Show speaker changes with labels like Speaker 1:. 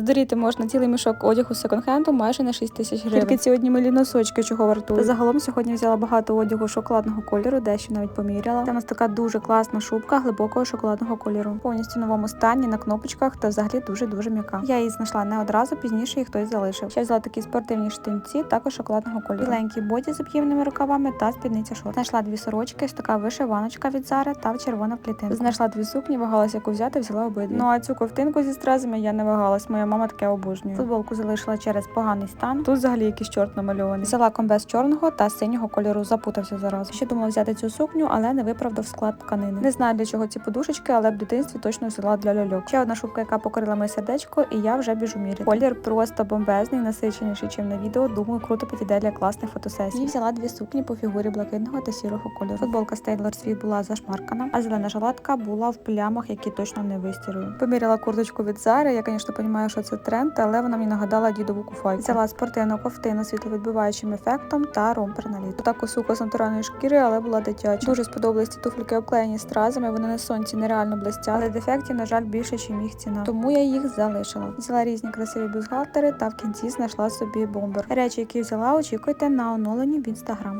Speaker 1: Здуріти можна цілий мішок одягу з секонд-хенду майже на 6 тисяч гривень. Тільки ці одні милі носочки чого вартують. Та загалом сьогодні взяла багато одягу шоколадного кольору, дещо навіть поміряла. Це у нас така дуже класна шубка глибокого шоколадного кольору. Повністю в новому стані на кнопочках та взагалі дуже дуже м'яка. Я її знайшла не одразу, пізніше її хтось залишив. Ще взяла такі спортивні штанці, також шоколадного кольору. Біленький боді з об'ємними рукавами та спідниця шорт. Знайшла дві сорочки, ось така вишиваночка від Зари та червона клітинка. Знайшла дві сукні, вагалася яку взяти, взяла обидві. Ну а цю ковтинку зі стразами я не вагалась. Моя мама таке обожнює. Футболку залишила через поганий стан. Тут взагалі якийсь чорт намальований. Взяла комбез чорного та синього кольору. Запутався зараз. Ще думала взяти цю сукню, але не виправдав склад тканини. Не знаю для чого ці подушечки, але в дитинстві точно взяла для льольок. Ще одна шубка, яка покорила моє сердечко, і я вже біжу міряти. Колір просто бомбезний, насиченіший, ніж на відео. Думаю, круто підійде для класних фотосесій. І взяла дві сукні по фігурі блакитного та сірого кольору. Футболка Taylor Swift була зашмаркана, а зелена жилетка була в плямах, які точно не вистірую. Поміряла курточку від Зари. Я, звісно, розумію, що це тренд, але вона мені нагадала дідову куфайку. Взяла спортивну ковтину світловідбиваючим ефектом та ромпер на літо. Таку суку з натуральної шкіри, але була дитяча. Дуже сподобались ці туфлики обклеєні стразами. Вони на сонці нереально блистять, але дефектів, на жаль, більше, ніж їх ціна. Тому я їх залишила. Взяла різні красиві бюстгальтери та в кінці знайшла собі бомбер. Речі, які взяла, очікуйте на оновлені в інстаграм.